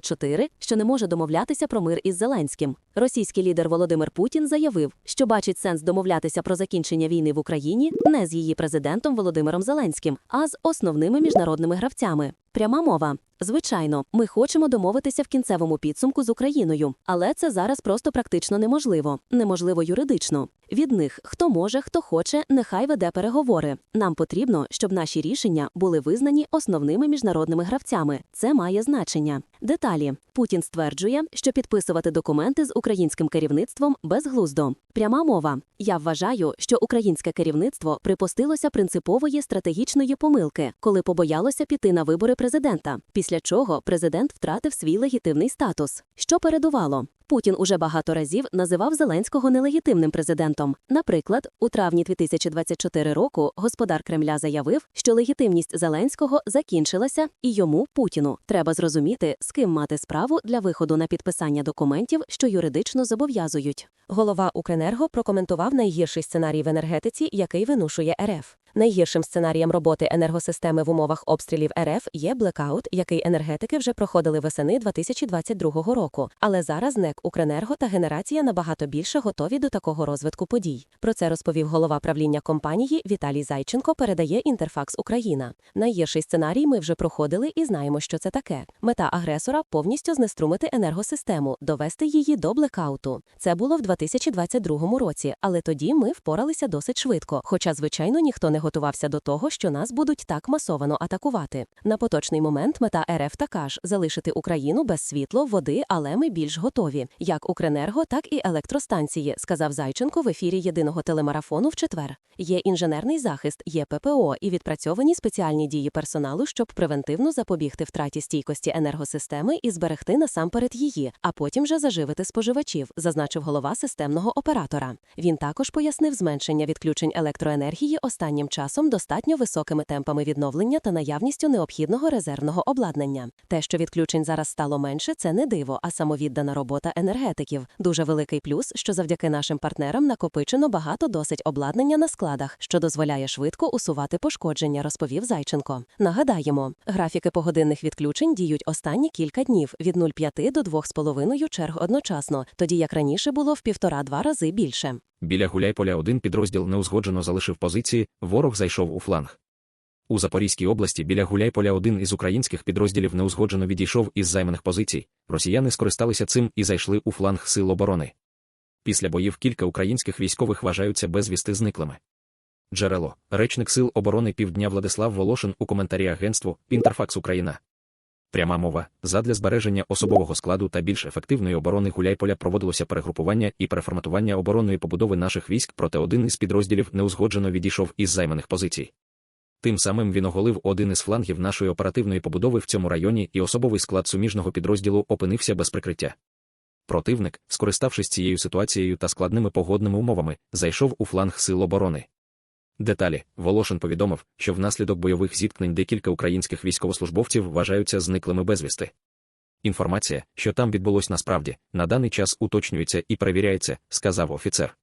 4, що не може домовлятися про мир із Зеленським. Російський лідер Володимир Путін заявив, що бачить сенс домовлятися про закінчення війни в Україні не з її президентом Володимиром Зеленським, а з основними міжнародними гравцями. Пряма мова. Звичайно, ми хочемо домовитися в кінцевому підсумку з Україною, але це зараз просто практично неможливо, неможливо юридично. Від них хто може, хто хоче, нехай веде переговори. Нам потрібно, щоб наші рішення були визнані основними міжнародними гравцями. Це має значення. Деталі Путін стверджує, що підписувати документи з українським керівництвом безглуздо. Пряма мова. Я вважаю, що українське керівництво припустилося принципової стратегічної помилки, коли побоялося піти на вибори президента. Після чого президент втратив свій легітимний статус. Що передувало? Путін уже багато разів називав Зеленського нелегітимним президентом. Наприклад, у травні 2024 року господар Кремля заявив, що легітимність Зеленського закінчилася, і йому, Путіну, треба зрозуміти, з ким мати справу для виходу на підписання документів, що юридично зобов'язують. Голова Укренерго прокоментував найгірший сценарій в енергетиці, який винушує РФ. Найгіршим сценарієм роботи енергосистеми в умовах обстрілів РФ є блекаут, який енергетики вже проходили весени 2022 року. Але зараз НЕК Укренерго та генерація набагато більше готові до такого розвитку подій. Про це розповів голова правління компанії Віталій Зайченко. Передає Інтерфакс Україна. Найгірший сценарій ми вже проходили і знаємо, що це таке. Мета агресора повністю знеструмити енергосистему, довести її до блекауту. Це було в 2022 році, але тоді ми впоралися досить швидко. Хоча, звичайно, ніхто не готувався до того, що нас будуть так масовано атакувати. На поточний момент мета РФ така ж залишити Україну без світло, води, але ми більш готові, як Укренерго, так і електростанції, сказав Зайченко в ефірі єдиного телемарафону в четвер. Є інженерний захист, є ППО і відпрацьовані спеціальні дії персоналу, щоб превентивно запобігти втраті стійкості енергосистеми і зберегти насамперед її, а потім вже заживити споживачів, зазначив голова системного оператора. Він також пояснив зменшення відключень електроенергії останнім достатньо високими темпами відновлення та наявністю необхідного резервного обладнання. Те, що відключень зараз стало менше, це не диво, а самовіддана робота енергетиків. Дуже великий плюс, що завдяки нашим партнерам накопичено багато досить обладнання на складах, що дозволяє швидко усувати пошкодження, розповів Зайченко. Нагадаємо, графіки погодинних відключень діють останні кілька днів від 0,5 до 2,5 черг одночасно, тоді як раніше було в півтора-два рази більше. Біля Гуляйполя один підрозділ неузгоджено залишив позиції, ворог зайшов у фланг. У Запорізькій області біля Гуляйполя один із українських підрозділів неузгоджено відійшов із займаних позицій. Росіяни скористалися цим і зайшли у фланг сил оборони. Після боїв кілька українських військових вважаються безвісти зниклими. Джерело, речник Сил оборони Півдня Владислав Волошин у коментарі агентству Інтерфакс Україна. Пряма мова задля збереження особового складу та більш ефективної оборони Гуляйполя проводилося перегрупування і переформатування оборонної побудови наших військ, проте один із підрозділів неузгоджено відійшов із займаних позицій. Тим самим він оголив один із флангів нашої оперативної побудови в цьому районі, і особовий склад суміжного підрозділу опинився без прикриття. Противник, скориставшись цією ситуацією та складними погодними умовами, зайшов у фланг сил оборони. Деталі Волошин повідомив, що внаслідок бойових зіткнень декілька українських військовослужбовців вважаються зниклими безвісти. Інформація, що там відбулось насправді, на даний час уточнюється і перевіряється, сказав офіцер.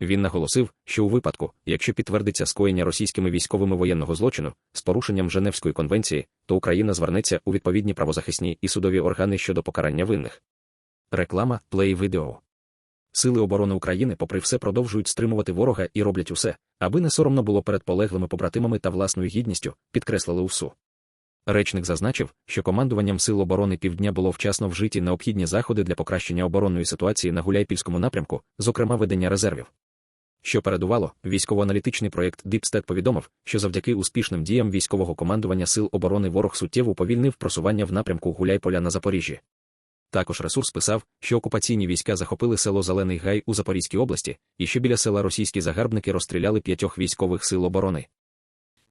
Він наголосив, що у випадку, якщо підтвердиться скоєння російськими військовими воєнного злочину з порушенням Женевської конвенції, то Україна звернеться у відповідні правозахисні і судові органи щодо покарання винних. Реклама Play Video. Сили оборони України, попри все, продовжують стримувати ворога і роблять усе, аби не соромно було перед полеглими побратимами та власною гідністю, підкреслили УСУ. Речник зазначив, що командуванням Сил оборони Півдня було вчасно вжиті необхідні заходи для покращення оборонної ситуації на Гуляйпільському напрямку, зокрема ведення резервів. Що передувало, військово-аналітичний проєкт Діпстет повідомив, що завдяки успішним діям військового командування Сил оборони ворог суттєво повільнив просування в напрямку Гуляйполя на Запоріжжі. Також ресурс писав, що окупаційні війська захопили село Зелений Гай у Запорізькій області, і що біля села російські загарбники розстріляли п'ятьох військових сил оборони.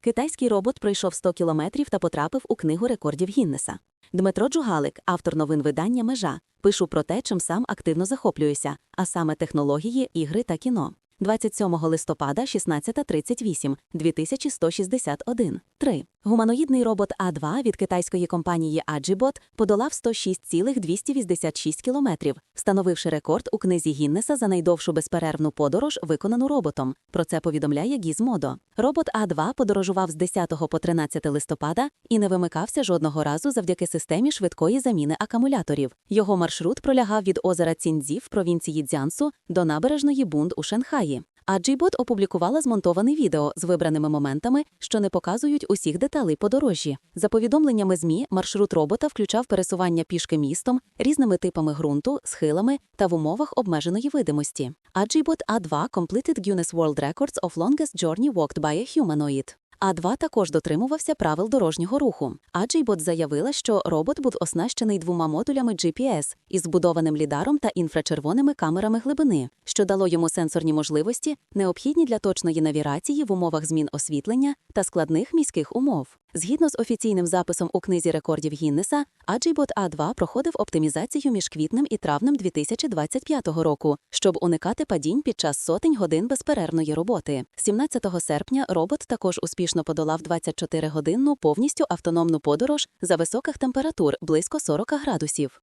Китайський робот пройшов 100 кілометрів та потрапив у книгу рекордів Гіннеса. Дмитро Джугалик, автор новин видання Межа, пишу про те, чим сам активно захоплююся, а саме технології, ігри та кіно. 27 листопада 16.38, 2161. 3. Гуманоїдний робот А2 від китайської компанії Agibot подолав 106,286 кілометрів, встановивши рекорд у книзі Гіннеса за найдовшу безперервну подорож, виконану роботом. Про це повідомляє Gizmodo. Робот А2 подорожував з 10 по 13 листопада і не вимикався жодного разу завдяки системі швидкої заміни акумуляторів. Його маршрут пролягав від озера Цінзі в провінції Дзянсу до набережної Бунд у Шанхаї. А Джібот опублікувала змонтоване відео з вибраними моментами, що не показують усіх деталей подорожі. За повідомленнями ЗМІ, маршрут робота включав пересування пішки містом, різними типами ґрунту, схилами та в умовах обмеженої видимості. Аджібот А2 completed Guinness World Records of longest journey walked by a humanoid. А2 також дотримувався правил дорожнього руху. Аджейбот заявила, що робот був оснащений двома модулями GPS із збудованим лідаром та інфрачервоними камерами глибини, що дало йому сенсорні можливості, необхідні для точної навігації в умовах змін освітлення та складних міських умов. Згідно з офіційним записом у книзі рекордів Гіннеса, Аджібот А2 проходив оптимізацію між квітнем і травнем 2025 року, щоб уникати падінь під час сотень годин безперервної роботи. 17 серпня робот також успішно подолав 24-годинну повністю автономну подорож за високих температур близько 40 градусів.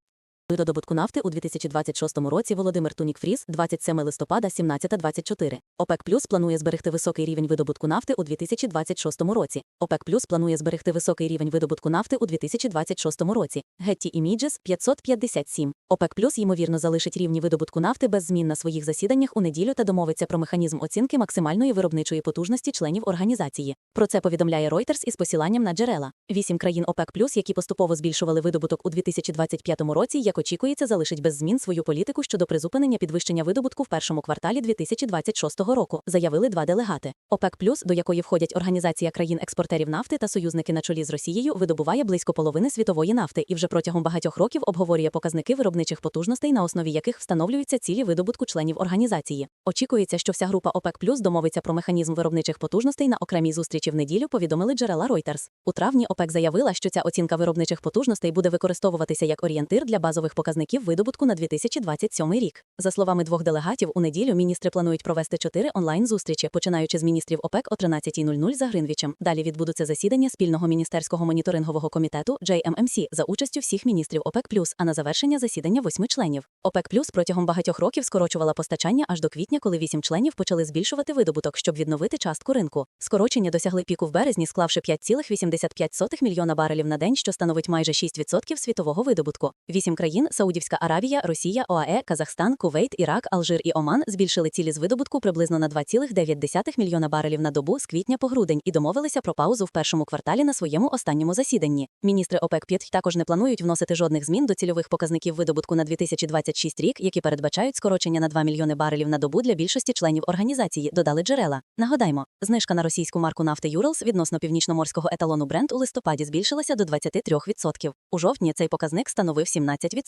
Видобутку нафти у 2026 році Володимир Тунік-Фріз, 27 листопада, 17.24. ОПЕК Плюс планує зберегти високий рівень видобутку нафти у 2026 році. ОПЕК Плюс планує зберегти високий рівень видобутку нафти у 2026 році. Getty Images 557. ОПЕК Плюс ймовірно залишить рівні видобутку нафти без змін на своїх засіданнях у неділю та домовиться про механізм оцінки максимальної виробничої потужності членів організації. Про це повідомляє Reuters із посиланням на джерела. Вісім країн ОПЕК Плюс, які поступово збільшували видобуток у 2025 році, як очікується, залишить без змін свою політику щодо призупинення підвищення видобутку в першому кварталі 2026 року, заявили два делегати. ОПЕК Плюс, до якої входять Організація країн-експортерів нафти та союзники на чолі з Росією, видобуває близько половини світової нафти і вже протягом багатьох років обговорює показники виробничих потужностей, на основі яких встановлюються цілі видобутку членів організації. Очікується, що вся група ОПЕК Плюс домовиться про механізм виробничих потужностей на окремій зустрічі в неділю. Повідомили джерела Reuters. У травні ОПЕК заявила, що ця оцінка виробничих потужностей буде використовуватися як орієнтир для базових показників видобутку на 2027 рік. За словами двох делегатів, у неділю міністри планують провести чотири онлайн-зустрічі, починаючи з міністрів ОПЕК о 13.00 за Гринвічем. Далі відбудуться засідання спільного міністерського моніторингового комітету JMMC за участю всіх міністрів ОПЕК+, а на завершення засідання восьми членів. ОПЕК+, протягом багатьох років скорочувала постачання аж до квітня, коли вісім членів почали збільшувати видобуток, щоб відновити частку ринку. Скорочення досягли піку в березні, склавши 5,85 мільйона барелів на день, що становить майже 6% світового видобутку. Вісім країн Саудівська Аравія, Росія, ОАЕ, Казахстан, Кувейт, Ірак, Алжир і Оман збільшили цілі з видобутку приблизно на 2,9 мільйона барелів на добу з квітня по грудень і домовилися про паузу в першому кварталі на своєму останньому засіданні. Міністри ОПЕК 5 також не планують вносити жодних змін до цільових показників видобутку на 2026 рік, які передбачають скорочення на 2 мільйони барелів на добу для більшості членів організації, додали джерела. Нагадаймо, знижка на російську марку нафти Юралс відносно північноморського еталону Brent у листопаді збільшилася до 23%. У жовтні цей показник становив 17%.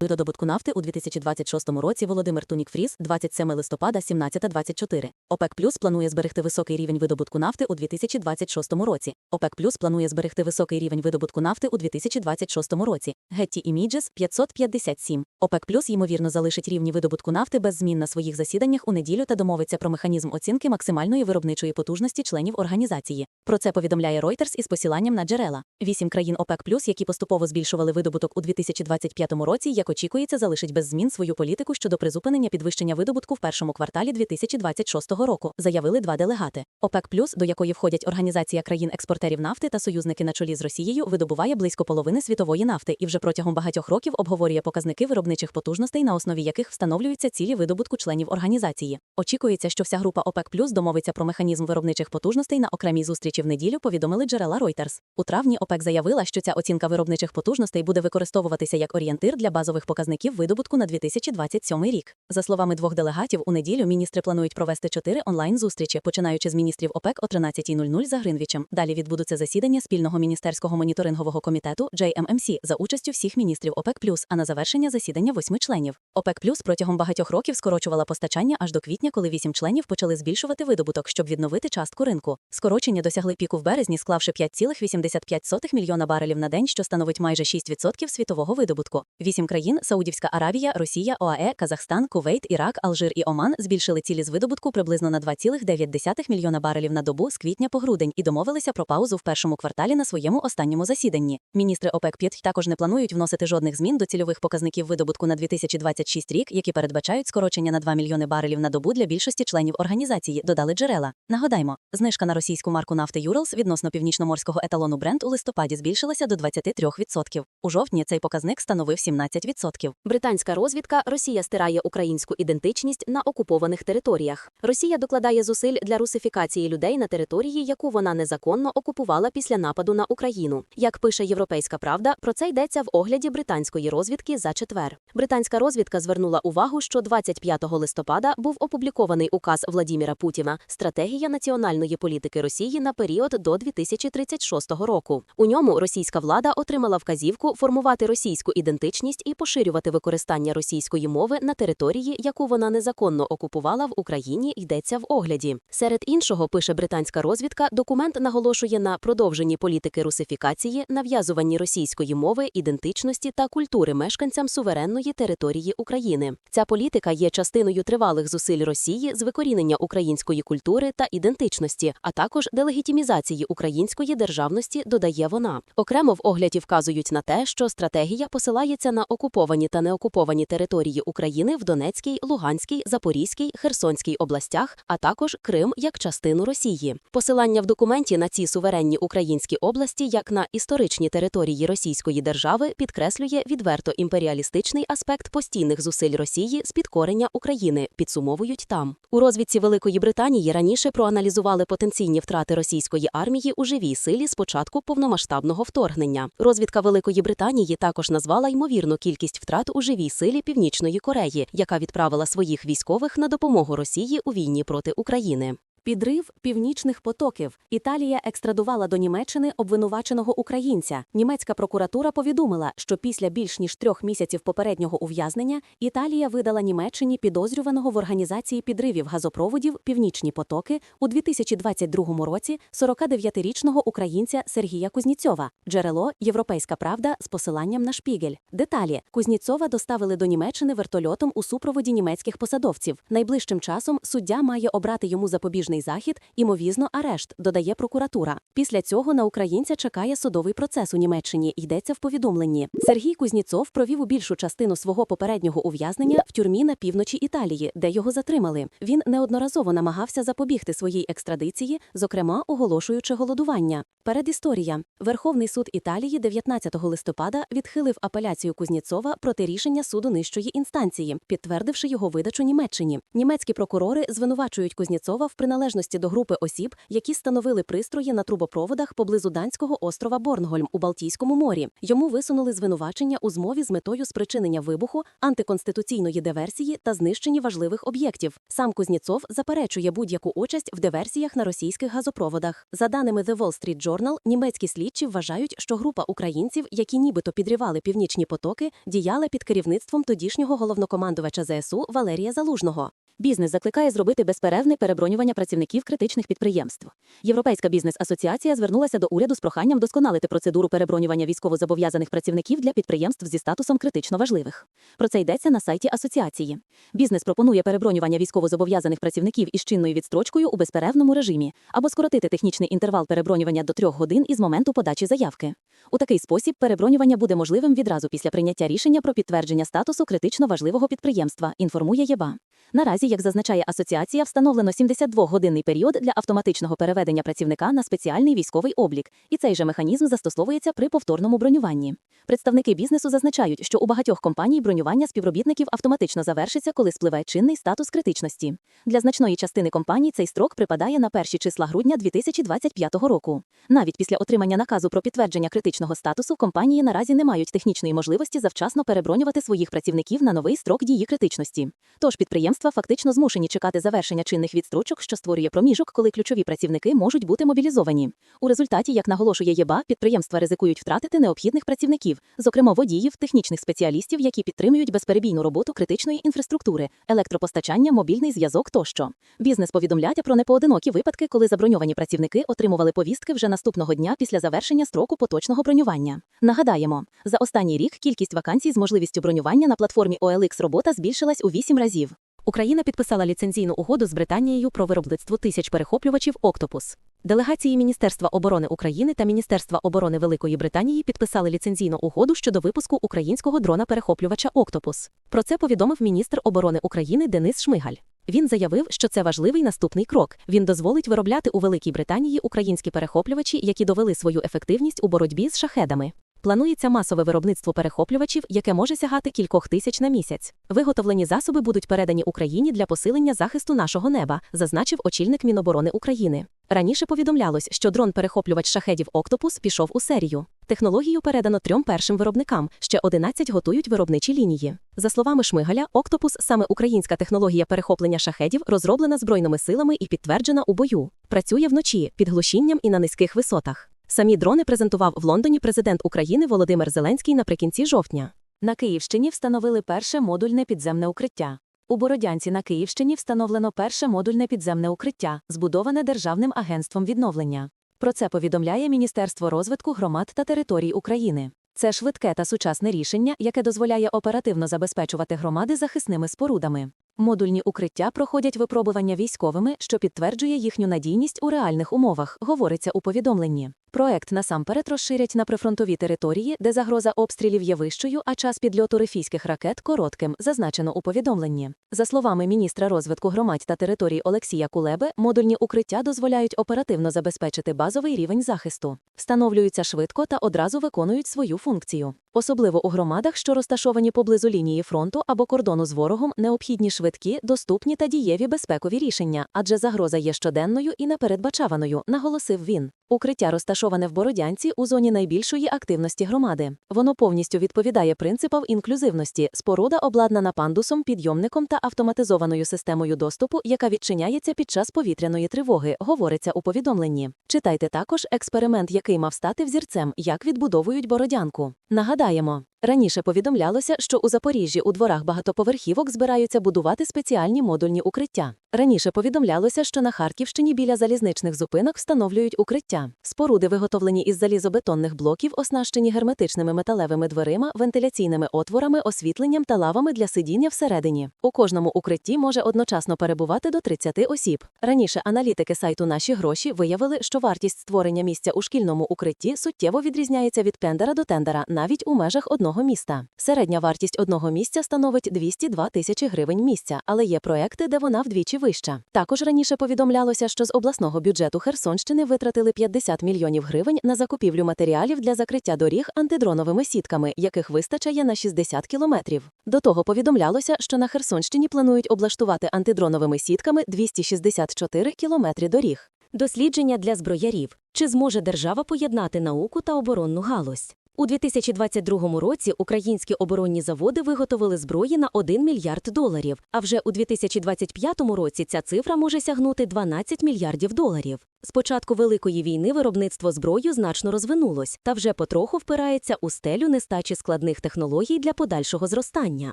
Видобутку нафти у 2026 році Володимир Тунік-Фріз, 27 листопада, 17.24. ОПЕК Плюс планує зберегти високий рівень видобутку нафти у 2026 році. ОПЕК Плюс планує зберегти високий рівень видобутку нафти у 2026 році. Getty Images 557. ОПЕК Плюс ймовірно залишить рівні видобутку нафти без змін на своїх засіданнях у неділю та домовиться про механізм оцінки максимальної виробничої потужності членів організації. Про це повідомляє Reuters із посиланням на джерела. Вісім країн ОПЕК Плюс, які поступово збільшували видобуток у 2025 році, як очікується, залишить без змін свою політику щодо призупинення підвищення видобутку в першому кварталі 2026 року, заявили два делегати. ОПЕК Плюс, до якої входять Організація країн-експортерів нафти та союзники на чолі з Росією, видобуває близько половини світової нафти і вже протягом багатьох років обговорює показники виробничих потужностей, на основі яких встановлюються цілі видобутку членів організації. Очікується, що вся група ОПЕК Плюс домовиться про механізм виробничих потужностей на окремій зустрічі в неділю. Повідомили джерела Reuters. У травні ОПЕК заявила, що ця оцінка виробничих потужностей буде використовуватися як орієнтир для базових показників видобутку на 2027 рік. За словами двох делегатів, у неділю міністри планують провести чотири онлайн-зустрічі, починаючи з міністрів ОПЕК о 13.00 за Гринвічем. Далі відбудуться засідання спільного міністерського моніторингового комітету JMMC за участю всіх міністрів ОПЕК+, а на завершення засідання восьми членів. ОПЕК Плюс протягом багатьох років скорочувала постачання аж до квітня, коли вісім членів почали збільшувати видобуток, щоб відновити частку ринку. Скорочення досягли піку в березні, склавши 5,85 мільйона барелів на день, що становить майже 6% світового видобутку. Вісім країн Саудівська Аравія, Росія, ОАЕ, Казахстан, Кувейт, Ірак, Алжир і Оман збільшили цілі з видобутку приблизно на 2,9 мільйона барелів на добу з квітня по грудень і домовилися про паузу в першому кварталі на своєму останньому засіданні. Міністри ОПЕК 5 також не планують вносити жодних змін до цільових показників видобутку на 2026 рік, які передбачають скорочення на 2 мільйони барелів на добу для більшості членів організації, додали джерела. Нагадаймо, знижка на російську марку нафти Юралс відносно північноморського еталону Brent у листопаді збільшилася до 23%. У жовтні цей показник становив 17%. Британська розвідка Росія стирає українську ідентичність на окупованих територіях. Росія докладає зусиль для русифікації людей на території, яку вона незаконно окупувала після нападу на Україну. Як пише Європейська Правда, про це йдеться в огляді британської розвідки за четвер. Британська розвідка звернула увагу, що 25 листопада був опублікований указ Владіміра Путіна Стратегія національної політики Росії на період до 2036 року. У ньому російська влада отримала вказівку формувати російську ідентичність і поширювати використання російської мови на території, яку вона незаконно окупувала в Україні, йдеться в огляді. Серед іншого, пише британська розвідка, документ наголошує на продовженні політики русифікації, нав'язуванні російської мови, ідентичності та культури мешканцям суверенної території України. Ця політика є частиною тривалих зусиль Росії з викорінення української культури та ідентичності, а також делегітимізації української державності, додає вона. Окремо в огляді вказують на те, що стратегія посилається на окуповані та неокуповані території України в Донецькій, Луганській, Запорізькій, Херсонській областях, а також Крим як частину Росії. Посилання в документі на ці суверенні українські області як на історичні території Російської держави підкреслює відверто імперіалістичний аспект постійних зусиль Росії з підкорення України, підсумовують там. У розвідці Великої Британії раніше проаналізували потенційні втрати російської армії у живій силі з початку повномасштабного вторгнення. Розвідка Великої Британії також назвала ймовірну кількість втрат у живій силі Північної Кореї, яка відправила своїх військових на допомогу Росії у війні проти України. Підрив північних потоків. Італія екстрадувала до Німеччини обвинуваченого українця. Німецька прокуратура повідомила, що після більш ніж трьох місяців попереднього ув'язнення Італія видала Німеччині підозрюваного в організації підривів газопроводів Північні потоки у 2022 році 49-річного українця Сергія Кузніцьова. Джерело Європейська Правда з посиланням на шпігель. Деталі Кузніцьова доставили до Німеччини вертольотом у супроводі німецьких посадовців. Найближчим часом суддя має обрати йому запобіжний захід, імовізно, арешт, додає прокуратура. Після цього на українця чекає судовий процес у Німеччині. Йдеться в повідомленні. Сергій Кузніцов провів у більшу частину свого попереднього ув'язнення в тюрмі на півночі Італії, де його затримали. Він неодноразово намагався запобігти своїй екстрадиції, зокрема оголошуючи голодування. Передісторія. Верховний суд Італії 19 листопада відхилив апеляцію Кузніцова проти рішення суду нижчої інстанції, підтвердивши його видачу Німеччині. Німецькі прокурори звинувачують Кузніцова в приналежності до групи осіб, які становили пристрої на трубопроводах поблизу данського острова Борнгольм у Балтійському морі. Йому висунули звинувачення у змові з метою спричинення вибуху, антиконституційної диверсії та знищенні важливих об'єктів. Сам Кузніцов заперечує будь-яку участь в диверсіях на російських газопроводах. За даними The Wall Street Journal, німецькі слідчі вважають, що група українців, які нібито підривали північні потоки, діяла під керівництвом тодішнього головнокомандувача ЗСУ Валерія Залужного. Бізнес закликає зробити безперервне перебронювання працівників критичних підприємств. Європейська бізнес-асоціація звернулася до уряду з проханням вдосконалити процедуру перебронювання військовозобов'язаних працівників для підприємств зі статусом критично важливих. Про це йдеться на сайті асоціації. Бізнес пропонує перебронювання військовозобов'язаних працівників із чинною відстрочкою у безперервному режимі або скоротити технічний інтервал перебронювання до трьох годин із моменту подачі заявки. У такий спосіб перебронювання буде можливим відразу після прийняття рішення про підтвердження статусу критично важливого підприємства, інформує ЄБА. Наразі, як зазначає асоціація, встановлено 72-годинний період для автоматичного переведення працівника на спеціальний військовий облік, і цей же механізм застосовується при повторному бронюванні. Представники бізнесу зазначають, що у багатьох компаній бронювання співробітників автоматично завершиться, коли спливе чинний статус критичності. Для значної частини компаній цей строк припадає на перші числа грудня 2025 року. Навіть після отримання наказу про підтвердження критичного статусу компанії наразі не мають технічної можливості завчасно перебронювати своїх працівників на новий строк дії критичності. Тож підприємства підприємства фактично змушені чекати завершення чинних відстрочок, що створює проміжок, коли ключові працівники можуть бути мобілізовані. У результаті, як наголошує ЄБА, підприємства ризикують втратити необхідних працівників, зокрема водіїв, технічних спеціалістів, які підтримують безперебійну роботу критичної інфраструктури, електропостачання, мобільний зв'язок тощо. Бізнес повідомляє про непоодинокі випадки, коли заброньовані працівники отримували повістки вже наступного дня після завершення строку поточного бронювання. Нагадаємо, за останній рік кількість вакансій з можливістю бронювання на платформі OLX робота збільшилась у 8 разів. Україна підписала ліцензійну угоду з Британією про виробництво тисяч перехоплювачів Октопус. Делегації Міністерства оборони України та Міністерства оборони Великої Британії підписали ліцензійну угоду щодо випуску українського дрона-перехоплювача Октопус. Про це повідомив міністр оборони України Денис Шмигаль. Він заявив, що це важливий наступний крок. Він дозволить виробляти у Великій Британії українські перехоплювачі, які довели свою ефективність у боротьбі з шахедами. Планується масове виробництво перехоплювачів, яке може сягати кількох тисяч на місяць. Виготовлені засоби будуть передані Україні для посилення захисту нашого неба, зазначив очільник Міноборони України. Раніше повідомлялось, що дрон-перехоплювач шахедів Октопус пішов у серію. Технологію передано трьом першим виробникам, ще 11 готують виробничі лінії. За словами Шмигаля, Октопус саме українська технологія перехоплення шахедів, розроблена збройними силами і підтверджена у бою. Працює вночі під глушінням і на низьких висотах. Самі дрони презентував в Лондоні президент України Володимир Зеленський наприкінці жовтня. На Київщині встановили перше модульне підземне укриття. У Бородянці на Київщині встановлено перше модульне підземне укриття, збудоване Державним агентством відновлення. Про це повідомляє Міністерство розвитку громад та територій України. Це швидке та сучасне рішення, яке дозволяє оперативно забезпечувати громади захисними спорудами. Модульні укриття проходять випробування військовими, що підтверджує їхню надійність у реальних умовах, говориться у повідомленні. Проект насамперед розширять на прифронтові території, де загроза обстрілів є вищою, а час підльоту рефійських ракет коротким, зазначено у повідомленні. За словами міністра розвитку громад та територій Олексія Кулеби, модульні укриття дозволяють оперативно забезпечити базовий рівень захисту, встановлюються швидко та одразу виконують свою функцію. Особливо у громадах, що розташовані поблизу лінії фронту або кордону з ворогом, необхідні швидкі, доступні та дієві безпекові рішення, адже загроза є щоденною і непередбачаваною, наголосив він. Укриття розташоване в Бородянці у зоні найбільшої активності громади. Воно повністю відповідає принципам інклюзивності. Споруда обладнана пандусом, підйомником та автоматизованою системою доступу, яка відчиняється під час повітряної тривоги, говориться у повідомленні. Читайте також експеримент, який мав стати взірцем, як відбудовують Бородянку. Нагадаємо. Раніше повідомлялося, що у Запоріжжі у дворах багатоповерхівок збираються будувати спеціальні модульні укриття. Раніше повідомлялося, що на Харківщині біля залізничних зупинок встановлюють укриття. Споруди, виготовлені із залізобетонних блоків, оснащені герметичними металевими дверима, вентиляційними отворами, освітленням та лавами для сидіння всередині. У кожному укритті може одночасно перебувати до 30 осіб. Раніше аналітики сайту Наші гроші виявили, що вартість створення місця у шкільному укритті суттєво відрізняється від тендера до тендера, навіть у межах одного міста. Середня вартість одного місця становить 202 тисячі гривень місця, але є проекти, де вона вдвічі вища. Також раніше повідомлялося, що з обласного бюджету Херсонщини витратили 50 мільйонів гривень на закупівлю матеріалів для закриття доріг антидроновими сітками, яких вистачає на 60 кілометрів. До того повідомлялося, що на Херсонщині планують облаштувати антидроновими сітками 264 кілометри доріг. Дослідження для зброярів. Чи зможе держава поєднати науку та оборонну галузь? У 2022 році українські оборонні заводи виготовили зброї на 1 мільярд доларів, а вже у 2025 році ця цифра може сягнути 12 мільярдів доларів. З початку Великої війни виробництво зброю значно розвинулось та вже потроху впирається у стелю нестачі складних технологій для подальшого зростання.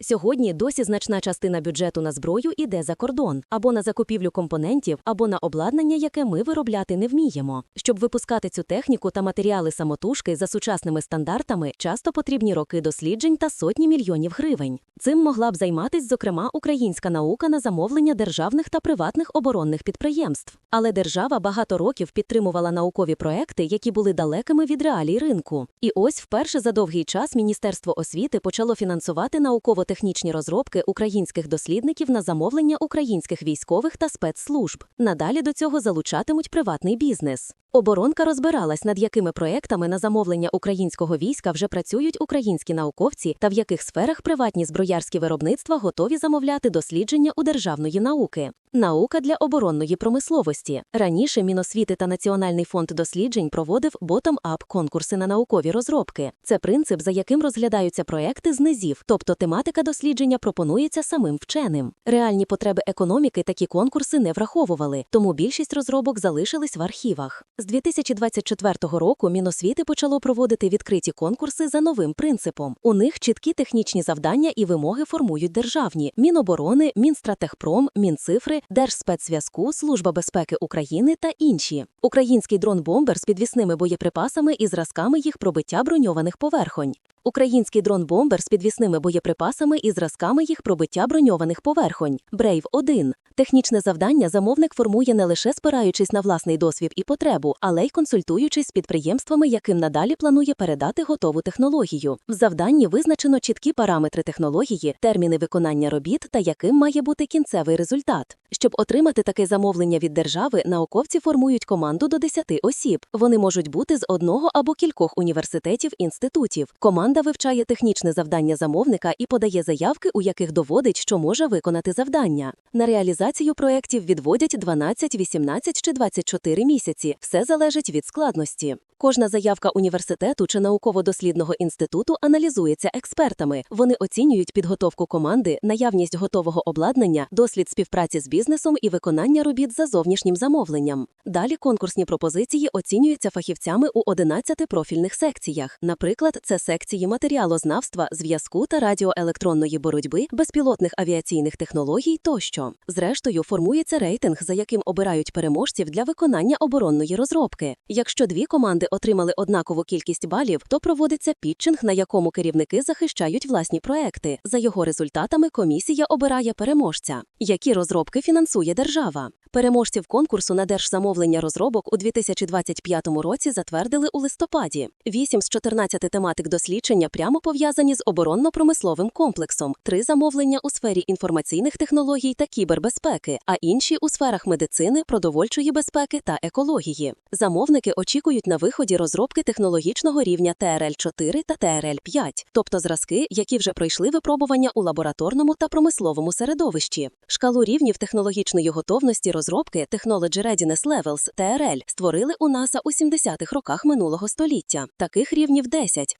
Сьогодні досі значна частина бюджету на зброю іде за кордон або на закупівлю компонентів, або на обладнання, яке ми виробляти не вміємо. Щоб випускати цю техніку та матеріали самотужки за сучасними стандартами, часто потрібні роки досліджень та сотні мільйонів гривень. Цим могла б займатись, зокрема, українська наука на замовлення державних та приватних оборонних підприємств. Але держава багато років підтримувала наукові проекти, які були далекими від реалій ринку. І ось вперше за довгий час Міністерство освіти почало фінансувати науково-технічні розробки українських дослідників на замовлення українських військових та спецслужб. Надалі до цього залучатимуть приватний бізнес. Оборонка розбиралась, над якими проектами на замовлення українського війська вже працюють українські науковці та в яких сферах приватні зброярські виробництва готові замовляти дослідження у державної науки. Наука для оборонної промисловості. Раніше Міносвіти та Національний фонд досліджень проводив ботом-ап конкурси на наукові розробки. Це принцип, за яким розглядаються проекти з низів, тобто тематика дослідження пропонується самим вченим. Реальні потреби економіки такі конкурси не враховували, тому більшість розробок залишились в архівах. З 2024 року Міносвіти почало проводити відкриті конкурси за новим принципом. У них чіткі технічні завдання і вимоги формують державні Міноборони, Мінстратехпром, Мінцифри, Держспецзв'язку, Служба безпеки України та інші. Український дрон-бомбер з підвісними боєприпасами і зразками їх пробиття броньованих поверхонь. Український дрон-бомбер з підвісними боєприпасами і зразками їх пробиття броньованих поверхонь. Брейв 1 Технічне завдання замовник формує не лише спираючись на власний досвід і потребу, але й консультуючись з підприємствами, яким надалі планує передати готову технологію. В завданні визначено чіткі параметри технології, терміни виконання робіт та яким має бути кінцевий результат. Щоб отримати таке замовлення від держави, науковці формують команду до 10 осіб. Вони можуть бути з одного або кількох університетів інститутів. Команда вивчає технічне завдання замовника і подає заявки, у яких доводить, що може виконати завдання. На реалізацію проєктів відводять 12, 18 чи 24 місяці. Все залежить від складності. Кожна заявка університету чи науково-дослідного інституту аналізується експертами. Вони оцінюють підготовку команди, наявність готового обладнання, дослід співпраці з бізнесом і виконання робіт за зовнішнім замовленням. Далі конкурсні пропозиції оцінюються фахівцями у 11 профільних секціях. Наприклад, це секції матеріалознавства, зв'язку та радіоелектронної боротьби, безпілотних авіаційних технологій тощо. Зрештою, формується рейтинг, за яким обирають переможців для виконання оборонної розробки. Якщо дві команди отримали однакову кількість балів, то проводиться пітчинг, на якому керівники захищають власні проекти. За його результатами комісія обирає переможця. Які розробки фінансує держава? Переможців конкурсу на держзамовлення розробок у 2025 році затвердили у листопаді. Вісім з 14 тематик дослідження прямо пов'язані з оборонно-промисловим комплексом, три замовлення у сфері інформаційних технологій та кібербезпеки, а інші у сферах медицини, продовольчої безпеки та екології. Замовники очікують на виході розробки технологічного рівня ТРЛ-4 та ТРЛ-5, тобто зразки, які вже пройшли випробування у лабораторному та промисловому середовищі. Шкалу рівнів технологічної готовності розробки Technology Readiness Levels TRL створили у НАСА у 70-х роках минулого століття. Таких рівнів 10.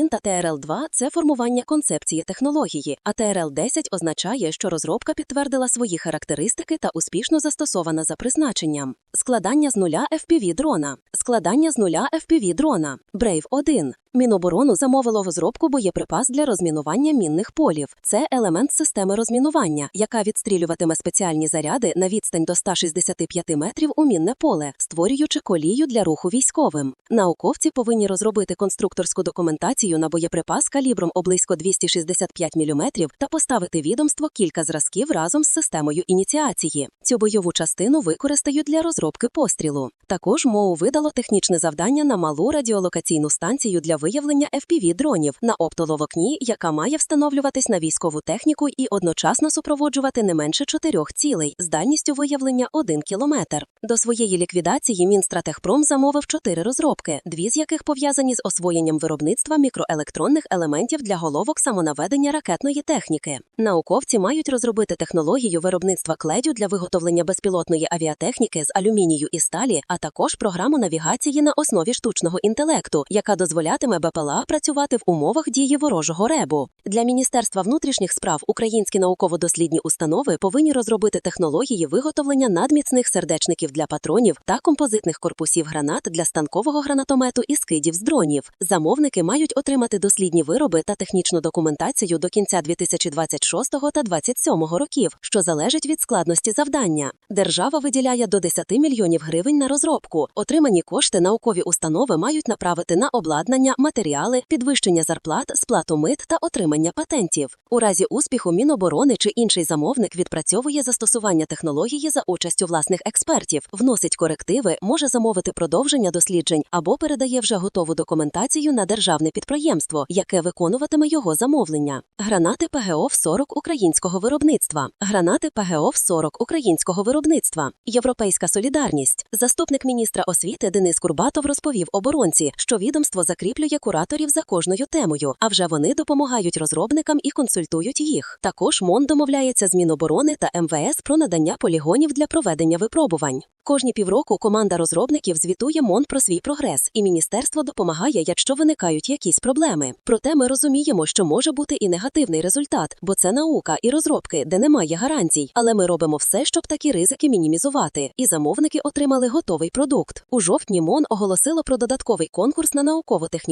TRL-1 та TRL-2 – це формування концепції технології, а TRL-10 означає, що розробка підтвердила свої характеристики та успішно застосована за призначенням. Складання з нуля FPV-дрона. Складання з нуля FPV-дрона. Brave 1 Міноборону замовило розробку боєприпас для розмінування мінних полів. Це елемент системи розмінування, яка відстрілюватиме спеціальні заряди на відстань до 165 метрів у мінне поле, створюючи колію для руху військовим. Науковці повинні розробити конструкторську документацію на боєприпас калібром облизько 265 мм та поставити відомство кілька зразків разом з системою ініціації. Цю бойову частину використають для розробки пострілу. Також МОУ видало технічне завдання на малу радіолокаційну станцію для виявлення FPV-дронів на оптоволокні, яка має встановлюватись на військову техніку і одночасно супроводжувати не менше чотирьох цілей з дальністю виявлення 1 кілометр. До своєї ліквідації Мінстратехпром замовив чотири розробки, дві з яких пов'язані з освоєнням виробництва мікроелектронних елементів для головок самонаведення ракетної техніки. Науковці мають розробити технологію виробництва кледю для виготовлення безпілотної авіатехніки з алюмінію і сталі, а також програму навігації на основі штучного інтелекту, яка дозволятиме БПЛА працювати в умовах дії ворожого ребу. Для Міністерства внутрішніх справ українські науково-дослідні установи повинні розробити технології виготовлення надміцних сердечників для патронів та композитних корпусів гранат для станкового гранатомету і скидів з дронів. Замовники мають отримати дослідні вироби та технічну документацію до кінця 2026 та 2027 років, що залежить від складності завдання. Держава виділяє до 10 мільйонів гривень на розробку. Отримані кошти наукові установи мають направити на обладнання, матеріали, підвищення зарплат, сплату мит та отримання патентів. У разі успіху Міноборони чи інший замовник відпрацьовує застосування технології за участю власних експертів, вносить корективи, може замовити продовження досліджень або передає вже готову документацію на державне підприємство, яке виконуватиме його замовлення. Гранати ПГОВ-40 українського виробництва. Гранати ПГОВ-40 українського виробництва. Європейська солідарність. Заступник міністра освіти Денис Курбатов розповів оборонці, що відомство закріплює кураторів за кожною темою, а вже вони допомагають розробникам і консультують їх. Також МОН домовляється з Міноборони та МВС про надання полігонів для проведення випробувань. Кожні півроку команда розробників звітує МОН про свій прогрес, і міністерство допомагає, якщо виникають якісь проблеми. Проте ми розуміємо, що може бути і негативний результат, бо це наука і розробки, де немає гарантій. Але ми робимо все, щоб такі ризики мінімізувати. І замовники отримали готовий продукт. У жовтні МОН оголосило про додатковий конкурс на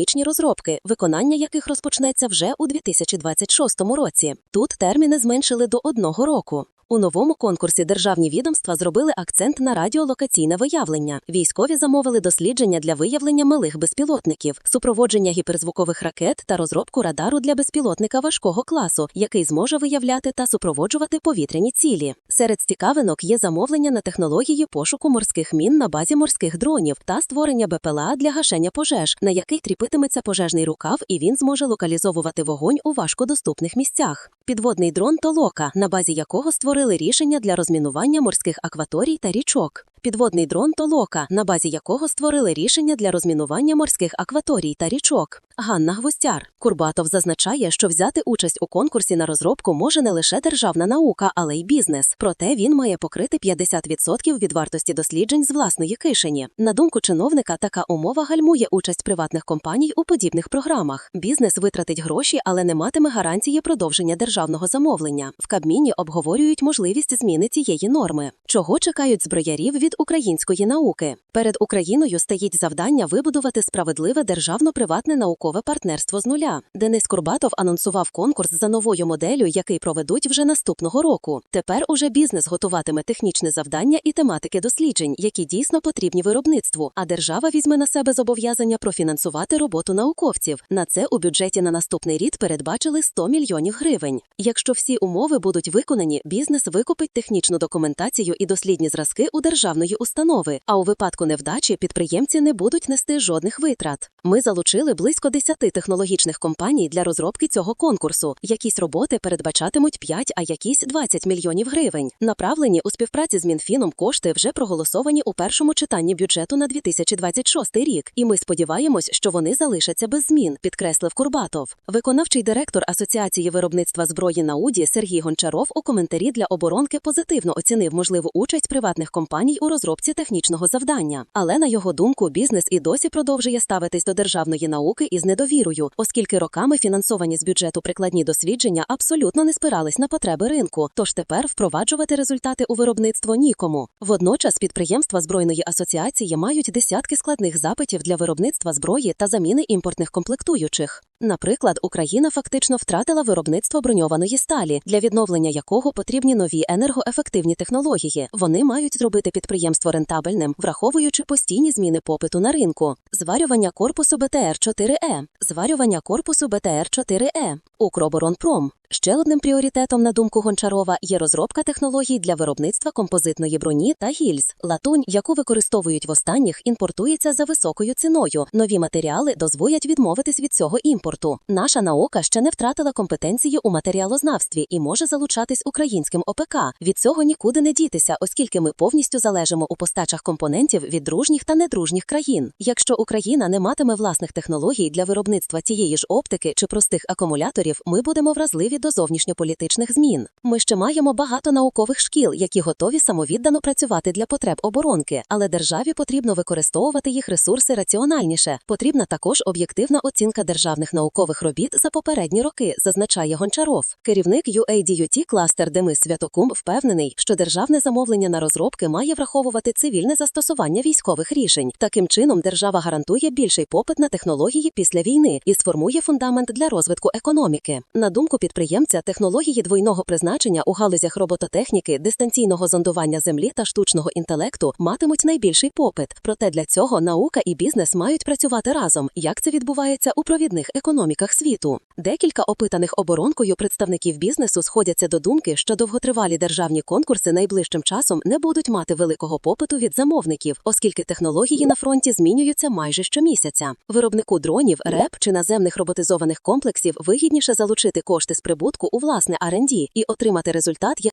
науково-технічні розробки, виконання яких розпочнеться вже у 2026 році. Тут терміни зменшили до одного року. У новому конкурсі державні відомства зробили акцент на радіолокаційне виявлення. Військові замовили дослідження для виявлення малих безпілотників, супроводження гіперзвукових ракет та розробку радару для безпілотника важкого класу, який зможе виявляти та супроводжувати повітряні цілі. Серед цікавинок є замовлення на технології пошуку морських мін на базі морських дронів та створення БПЛА для гашення пожеж, на який кріпитиметься пожежний рукав, і він зможе локалізовувати вогонь у важкодоступних місцях. Підводний дрон Толока, на базі якого створили рішення для розмінування морських акваторій та річок. Підводний дрон Толока, на базі якого створили рішення для розмінування морських акваторій та річок. Ганна Гвоздяр. Курбатов зазначає, що взяти участь у конкурсі на розробку може не лише державна наука, але й бізнес. Проте він має покрити 50% від вартості досліджень з власної кишені. На думку чиновника, така умова гальмує участь приватних компаній у подібних програмах. Бізнес витратить гроші, але не матиме гарантії продовження державного замовлення. В Кабміні обговорюють можливість зміни цієї норми. Чого чекають зброярів від української науки? Перед Україною стоїть завдання вибудувати справедливе державно-приватне наукове партнерство з нуля. Денис Курбатов анонсував конкурс за новою моделлю, який проведуть вже наступного року. Тепер уже бізнес готуватиме технічне завдання і тематики досліджень, які дійсно потрібні виробництву. А держава візьме на себе зобов'язання профінансувати роботу науковців. На це у бюджеті на наступний рік передбачили 100 мільйонів гривень. Якщо всі умови будуть виконані, бізнес викупить технічну документацію і дослідні зразки у державної установи. А у випадку невдачі підприємці не будуть нести жодних витрат. Ми залучили близько 10 технологічних компаній для розробки цього конкурсу. Якісь роботи передбачатимуть 5, а якісь 20 мільйонів гривень. Направлені у співпраці з Мінфіном кошти вже проголосовані у першому читанні бюджету на 2026 рік. І ми сподіваємось, що вони залишаться без змін, підкреслив Курбатов. Виконавчий директор Асоціації виробництва зброї Науді Сергій Гончаров у коментарі для оборонки позитивно оцінив можливу участь приватних компаній у розробці технічного завдання. Але на його думку, бізнес і досі продовжує ставитись до державної науки із недовірою, оскільки роками фінансовані з бюджету прикладні дослідження абсолютно не спирались на потреби ринку. Тож тепер впроваджувати результати у виробництво нікому. Водночас підприємства збройної асоціації мають десятки складних запитів для виробництва зброї та заміни імпортних комплектуючих. Наприклад, Україна фактично втратила виробництво броньованої сталі, для відновлення якого потрібні нові енергоефективні технології. Вони мають зробити підприємство рентабельним, враховуючи постійні зміни попиту на ринку. Зварювання корпусу БТР-4Е, зварювання корпусу БТР-4Е, Укроборонпром. Ще одним пріоритетом, на думку Гончарова, є розробка технологій для виробництва композитної броні та гільз. Латунь, яку використовують в останніх, імпортується за високою ціною. Нові матеріали дозволять відмовитись від цього імпорту. Наша наука ще не втратила компетенції у матеріалознавстві і може залучатись українським ОПК. Від цього нікуди не дітися, оскільки ми повністю залежимо у постачах компонентів від дружніх та недружніх країн. Якщо Україна не матиме власних технологій для виробництва цієї ж оптики чи простих акумуляторів, ми будемо вразливі до зовнішньополітичних змін. Ми ще маємо багато наукових шкіл, які готові самовіддано працювати для потреб оборонки, але державі потрібно використовувати їх ресурси раціональніше. Потрібна також об'єктивна оцінка державних наукових робіт за попередні роки, зазначає Гончаров. Керівник UADUT кластер Демис Святокум впевнений, що державне замовлення на розробки має враховувати цивільне застосування військових рішень. Таким чином, держава гарантує більший попит на технології після війни і сформує фундамент для розвитку економіки. На думку підприємців, підприємця технології двойного призначення у галузях робототехніки, дистанційного зондування землі та штучного інтелекту матимуть найбільший попит. Проте для цього наука і бізнес мають працювати разом, як це відбувається у провідних економіках світу. Декілька опитаних оборонкою представників бізнесу сходяться до думки, що довготривалі державні конкурси найближчим часом не будуть мати великого попиту від замовників, оскільки технології на фронті змінюються майже щомісяця. Виробнику дронів, РЕП чи наземних роботизованих комплексів вигідніше залучити кошти з прибутку у власне R&D і отримати результат,